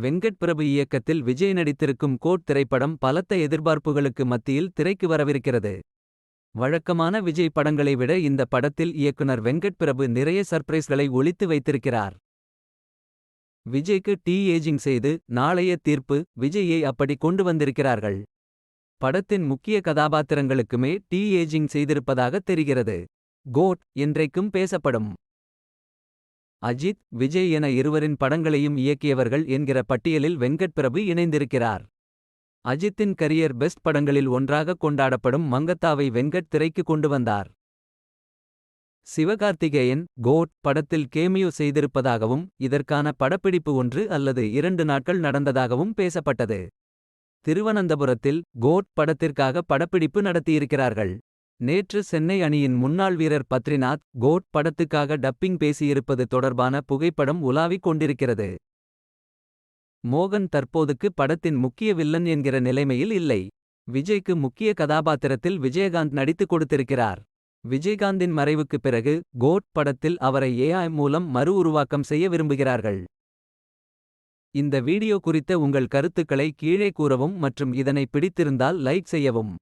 வெங்கட் பிரபு இயக்கத்தில் விஜய் நடித்திருக்கும் கோட் திரைப்படம் பலத்த எதிர்பார்ப்புகளுக்கு மத்தியில் திரைக்கு வரவிருக்கிறது. வழக்கமான விஜய் படங்களை விட இந்த படத்தில் இயக்குனர் வெங்கட் பிரபு நிறைய சர்ப்ரைஸ்களை ஒளித்து வைத்திருக்கிறார். விஜய்க்கு டீ ஏஜிங் செய்து நாளைய தீர்ப்பு விஜய்யை அப்படி கொண்டு வந்திருக்கிறார்கள். படத்தின் முக்கிய கதாபாத்திரங்களுக்குமே டீ ஏஜிங் செய்திருப்பதாக தெரிகிறது. கோட் என்றைக்கும் பேசப்படும். அஜித் விஜய் என இருவரின் படங்களையும் இயக்கியவர்கள் என்கிற பட்டியலில் வெங்கட் பிரபு இணைந்திருக்கிறார். அஜித்தின் கரியர் பெஸ்ட் படங்களில் ஒன்றாக கொண்டாடப்படும் மங்கத்தாவை வெங்கட் திரைக்கு கொண்டு வந்தார். சிவகார்த்திகேயன் கோட் படத்தில் கேமியோ செய்திருப்பதாகவும் இதற்கான படப்பிடிப்பு ஒன்று அல்லது இரண்டு நாட்கள் நடந்ததாகவும் பேசப்பட்டது. திருவனந்தபுரத்தில் கோட் படத்திற்காக படப்பிடிப்பு நடத்தியிருக்கிறார்கள். நேற்று சென்னை அணியின் முன்னாள் வீரர் பத்ரிநாத் கோட் படத்துக்காக டப்பிங் பேசியிருப்பது தொடர்பான புகைப்படம் உலாவிக் கொண்டிருக்கிறது. மோகன் தற்போதுக்கு படத்தின் முக்கிய வில்லன் என்கிற நிலைமையில் இல்லை. விஜய்க்கு முக்கிய கதாபாத்திரத்தில் விஜயகாந்த் நடித்துக் கொடுத்திருக்கிறார். விஜயகாந்தின் மறைவுக்குப் பிறகு கோட் படத்தில் அவரை ஏஐ மூலம் மறு உருவாக்கம் செய்ய விரும்புகிறார்கள். இந்த வீடியோ குறித்த உங்கள் கருத்துக்களை கீழே கூறவும் மற்றும் இதனை பிடித்திருந்தால் லைக் செய்யவும்.